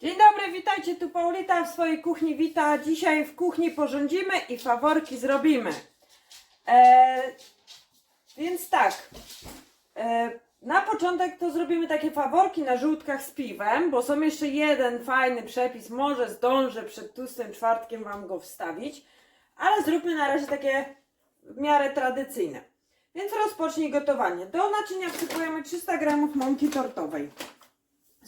Dzień dobry, witajcie tu Paulita w swojej kuchni wita. Dzisiaj w kuchni porządzimy i faworki zrobimy. E, więc tak, e, na początek to zrobimy takie faworki na żółtkach z piwem, bo są jeszcze jeden fajny przepis, może zdążę przed tłustym czwartkiem Wam go wstawić, ale zróbmy na razie takie w miarę tradycyjne. Więc rozpocznij gotowanie. Do naczynia wsypujemy 300 g mąki tortowej.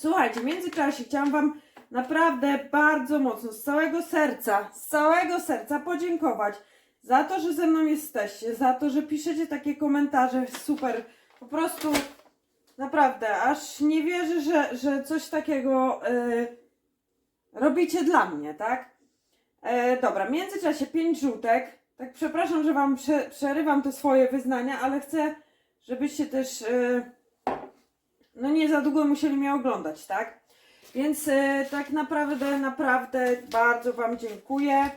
Słuchajcie, w międzyczasie chciałam Wam naprawdę bardzo mocno, z całego serca, z całego serca podziękować za to, że ze mną jesteście, za to, że piszecie takie komentarze, super, po prostu naprawdę, aż nie wierzę, że, że coś takiego e, robicie dla mnie, tak? E, dobra, w międzyczasie 5 żółtek, tak przepraszam, że Wam prze, przerywam te swoje wyznania, ale chcę, żebyście też... E, no nie za długo musieli mnie oglądać, tak? Więc e, tak naprawdę, naprawdę bardzo Wam dziękuję.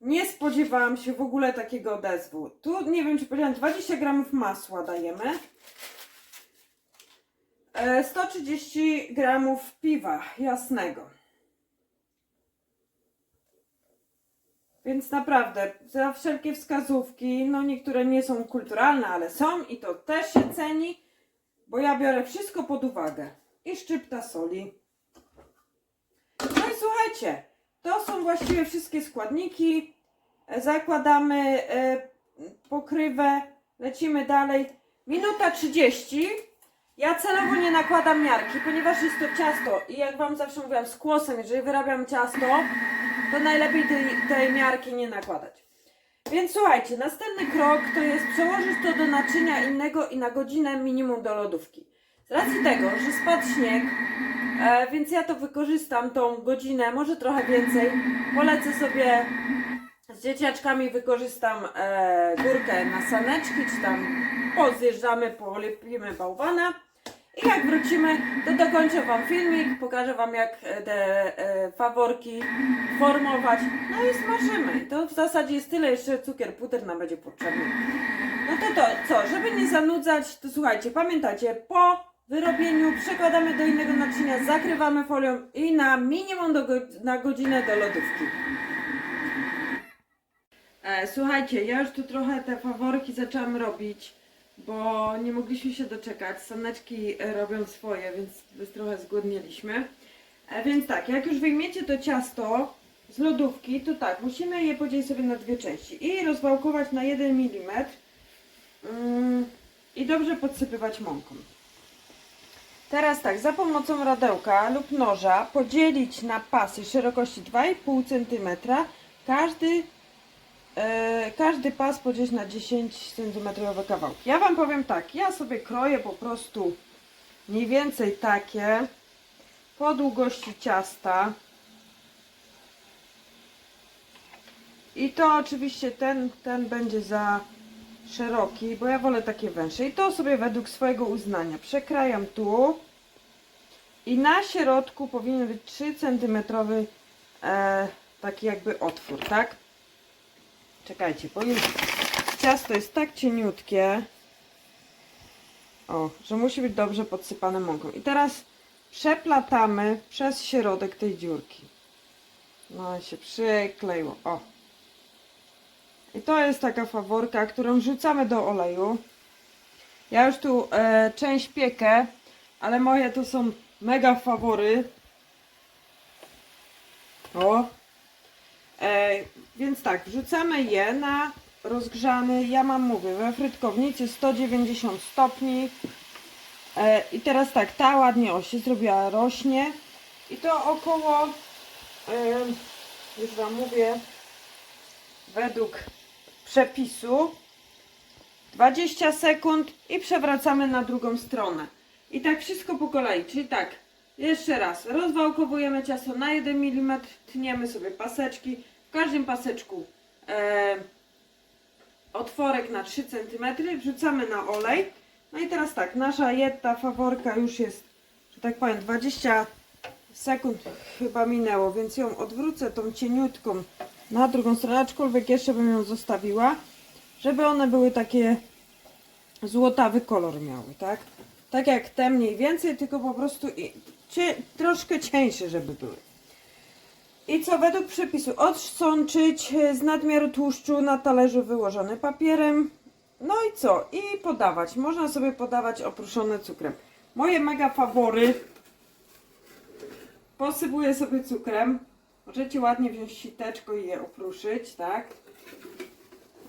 Nie spodziewałam się w ogóle takiego odezwu. Tu nie wiem, czy powiedziałam, 20 gramów masła dajemy. E, 130 gramów piwa jasnego. Więc naprawdę, za wszelkie wskazówki, no niektóre nie są kulturalne, ale są i to też się ceni bo ja biorę wszystko pod uwagę. I szczypta soli. No i słuchajcie, to są właściwie wszystkie składniki. E, Zakładamy e, pokrywę, lecimy dalej. Minuta 30. Ja celowo nie nakładam miarki, ponieważ jest to ciasto i jak Wam zawsze mówiłam, z kłosem, jeżeli wyrabiam ciasto, to najlepiej tej, tej miarki nie nakładać. Więc słuchajcie, następny krok to jest przełożyć to do naczynia innego i na godzinę minimum do lodówki. Z racji tego, że spadł śnieg, e, więc ja to wykorzystam tą godzinę, może trochę więcej. Polecę sobie z dzieciaczkami, wykorzystam e, górkę na saneczki, czy tam pozjeżdżamy, polepimy bałwana. I jak wrócimy, to dokończę Wam filmik, pokażę Wam jak e, te e, faworki formować. No i smażymy. To w zasadzie jest tyle, jeszcze cukier, puder nam będzie potrzebny. No to to, co, żeby nie zanudzać, to słuchajcie, pamiętacie, po wyrobieniu przekładamy do innego naczynia, zakrywamy folią i na minimum do, na godzinę do lodówki. E, słuchajcie, ja już tu trochę te faworki zaczęłam robić, bo nie mogliśmy się doczekać. Saneczki robią swoje, więc trochę zgłodnieliśmy. E, więc tak, jak już wyjmiecie to ciasto z lodówki, to tak, musimy je podzielić sobie na dwie części i rozwałkować na 1 mm i dobrze podsypywać mąką. Teraz tak, za pomocą radełka lub noża podzielić na pasy szerokości 2,5 cm. Każdy każdy pas podzielić na 10 cm kawałki. Ja Wam powiem tak, ja sobie kroję po prostu mniej więcej takie po długości ciasta. I to oczywiście ten, ten będzie za szeroki, bo ja wolę takie węższe. I to sobie według swojego uznania przekrajam tu. I na środku powinien być 3 cm e, taki jakby otwór, tak? Czekajcie, bo ciasto jest tak cieniutkie, o, że musi być dobrze podsypane mąką. I teraz przeplatamy przez środek tej dziurki. No i się przykleiło, o. I to jest taka faworka, którą wrzucamy do oleju. Ja już tu e, część piekę, ale moje to są mega fawory. O, więc tak, wrzucamy je na rozgrzany, ja mam mówię, we frytkownicy 190 stopni. E, I teraz tak, ta ładnie o się zrobiła, rośnie. I to około, e, już Wam mówię, według przepisu 20 sekund i przewracamy na drugą stronę. I tak wszystko po kolei, czyli tak, jeszcze raz, rozwałkowujemy ciasto na 1 mm, tniemy sobie paseczki, w każdym paseczku e, otworek na 3 cm, wrzucamy na olej. No i teraz tak, nasza jedna faworka już jest, że tak powiem, 20 sekund chyba minęło, więc ją odwrócę tą cieniutką na drugą stronę, aczkolwiek jeszcze bym ją zostawiła, żeby one były takie złotawy kolor miały, tak? Tak jak te mniej więcej, tylko po prostu troszkę cieńsze, żeby były. I co według przepisu? Odsączyć z nadmiaru tłuszczu na talerzu wyłożony papierem. No i co? I podawać. Można sobie podawać oprószone cukrem. Moje mega fawory. Posypuję sobie cukrem. Możecie ładnie wziąć siteczko i je opruszyć, tak?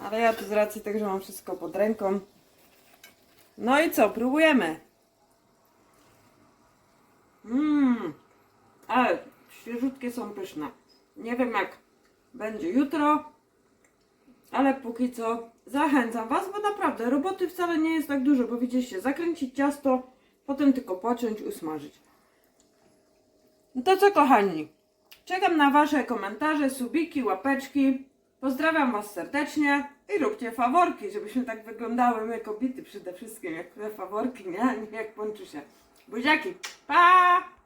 Ale ja tu z racji tego, że mam wszystko pod ręką. No i co? Próbujemy. Mmm. Ale świeżutkie są pyszne. Nie wiem jak będzie jutro, ale póki co zachęcam Was, bo naprawdę roboty wcale nie jest tak dużo, bo widzieliście, zakręcić ciasto, potem tylko pociąć, usmażyć. No to co kochani, czekam na Wasze komentarze, subiki, łapeczki. Pozdrawiam Was serdecznie i róbcie faworki, żebyśmy tak wyglądały my kobiety przede wszystkim, jak te faworki, nie? Nie jak Beijo aqui. Pá!